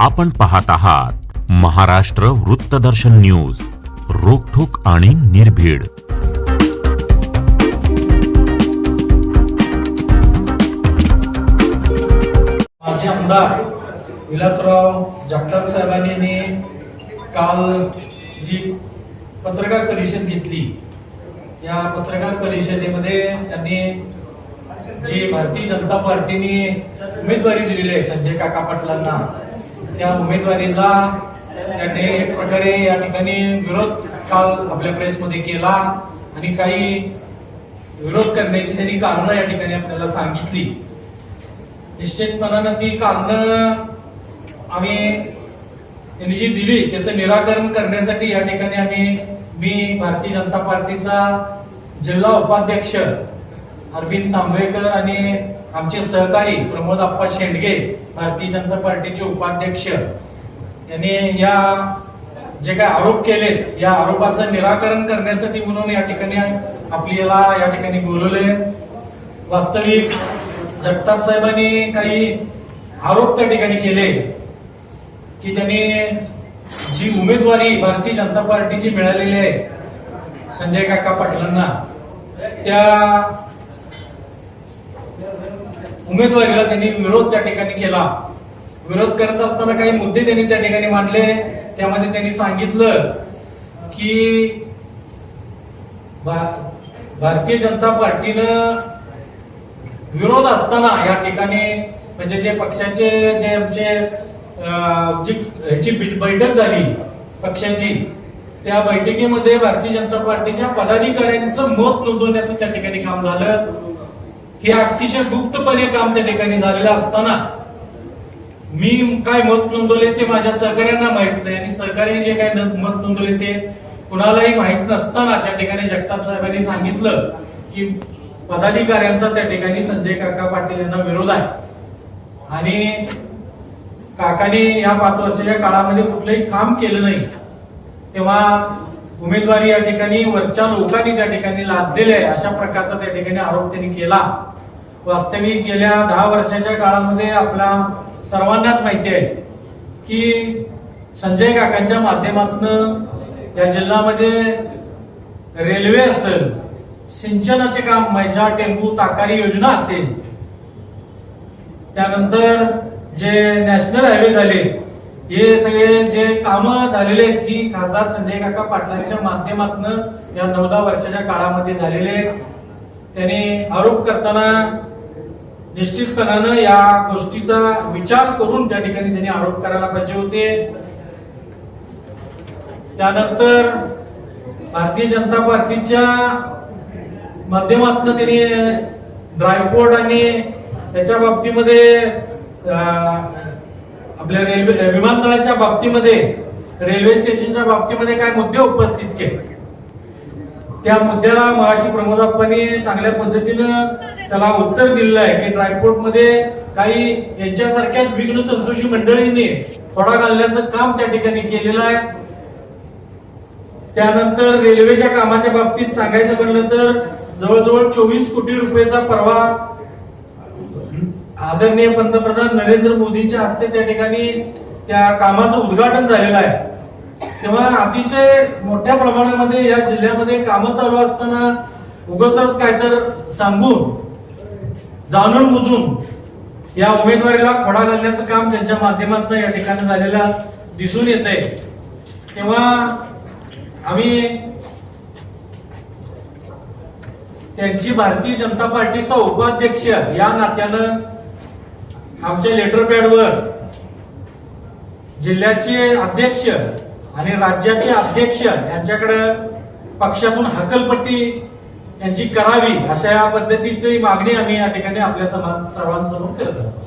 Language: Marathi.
आपण पाहत आहात महाराष्ट्र वृत्तदर्शन न्यूज रोखोक आणि निर्भीड. माजी आमदार विलासराव जगताप साहेबांनी काल जी पत्रकार परिषद घेतली या पत्रकार परिषदेमध्ये त्यांनी जी भारतीय जनता पार्टीने उमेदवारी दिलेली आहे संजय काका पाटलांना त्या उमेदवारीला त्यांनी एक प्रकारे या ठिकाणी विरोध काल आपल्या प्रेसमध्ये केला आणि काही विरोध करण्याची त्यांनी कारणं या ठिकाणी आपल्याला सांगितली. निश्चितपणानं ती कारणं आम्ही त्यांनी जी दिली त्याचं निराकरण करण्यासाठी या ठिकाणी आम्ही मी भारतीय जनता पार्टीचा जिल्हा उपाध्यक्ष अरविंद तांबेकर आणि आमचे सहकारी प्रमोद आप्पा शेंडगे भारतीय जनता पार्टीचे उपाध्यक्ष यांनी या जे काही आरोप केलेत या आरोपाचं निराकरण करण्यासाठी म्हणून या ठिकाणी आपल्याला या ठिकाणी बोलवले. वास्तविक जगताप साहेबांनी काही आरोप त्या ठिकाणी केले की त्यांनी जी उमेदवारी भारतीय जनता पार्टीची मिळालेली आहे संजय काका पाटलांना त्या उमेदवारीला त्यांनी विरोध त्या ठिकाणी केला. विरोध करत असताना काही मुद्दे त्यांनी त्या ठिकाणी मांडले. त्यामध्ये त्यांनी सांगितलं की भारतीय जनता पार्टीनं विरोध असताना या ठिकाणी म्हणजे जे पक्षाचे जे आमचे जी ह्याची बैठक झाली पक्षाची त्या बैठकीमध्ये भारतीय जनता पार्टीच्या पदाधिकाऱ्यांचं मत नोंदवण्याचं त्या ठिकाणी काम झालं. हे अतिशय गुप्तपणे काम त्या ठिकाणी झालेलं असताना मी काय मत नोंदवले ते माझ्या सहकार्यांना माहीत नाही आणि सहकार्याने जे काय न- मत नोंदवले ते कुणालाही माहीत नसताना त्या ठिकाणी जगताप साहेबांनी सांगितलं की पदाधिकाऱ्यांचा त्या ठिकाणी संजय काका पाटील यांना विरोध आहे. आणि काकाने या पाच वर्षाच्या काळामध्ये कुठलंही काम केलं नाही. तेव्हा उमेदवारी या ठिकाणी वरच्या लोकांनी त्या ठिकाणी लादलेले आहे अशा प्रकारचा त्या ठिकाणी आरोप त्यांनी केला. वास्तविक गेल्या दहा वर्षाच्या काळामध्ये आपल्या सर्वांनाच माहिती आहे की संजय काकांच्या माध्यमातून या जिल्ह्यामध्ये रेल्वे असेल सिंचनाचे काम मैजा टेम्पू ताकारी योजना असेल त्यानंतर जे नॅशनल हायवे झाले हे सगळे जे काम झालेले आहेत ही खासदार संजय काका पाटलांच्या माध्यमातून या नऊ दहा वर्षाच्या काळामध्ये झालेले आहेत. त्यांनी आरोप करताना निश्चितपणानं या गोष्टीचा विचार करून त्या ठिकाणी त्यांनी आरोप करायला पाहिजे होते. त्यानंतर भारतीय जनता पार्टीच्या माध्यमातून त्यांनी ड्रायपोर्ट आणि त्याच्या बाबतीमध्ये अं, आपल्या रेल्वे विमानतळाच्या बाबतीमध्ये रेल्वे स्टेशनच्या बाबतीमध्ये काय मुद्दे उपस्थित केले? त्या मुद्द्याला मगाशी प्रमोदाप्पांनी चांगल्या पद्धतीनं त्याला उत्तर दिलेलं आहे की ड्रायपोर्टमध्ये काही यांच्यासारख्याच विघ्न संतोषी मंडळींनी थोडा घालण्याचं काम त्या ठिकाणी केलेलं आहे. त्यानंतर रेल्वेच्या कामाच्या बाबतीत सांगायचं म्हणलं तर जवळजवळ चोवीस कोटी रुपयेचा परवा आदरणीय पंतप्रधान नरेंद्र मोदींच्या हस्ते त्या ठिकाणी त्या कामाचं उद्घाटन झालेलं आहे. तेव्हा अतिशय मोठ्या प्रमाणामध्ये या जिल्ह्यामध्ये कामं चालू असताना उगच काय तर सांगून जाणून बुजून या उमेदवारीला खोडा घालण्याचं काम त्यांच्या माध्यमातून या ठिकाणी झालेलं दिसून येत आहे तेव्हा आम्ही त्यांची भारतीय जनता पार्टीचा उपाध्यक्ष या नात्यानं आमच्या लेटर पॅडवर जिल्ह्याचे अध्यक्ष आणि राज्याचे अध्यक्ष यांच्याकडे पक्षातून हकलपट्टी यांची करावी अशा या पद्धतीची मागणी आम्ही या ठिकाणी आपल्या समाज सर्वांसमोर करत आहोत.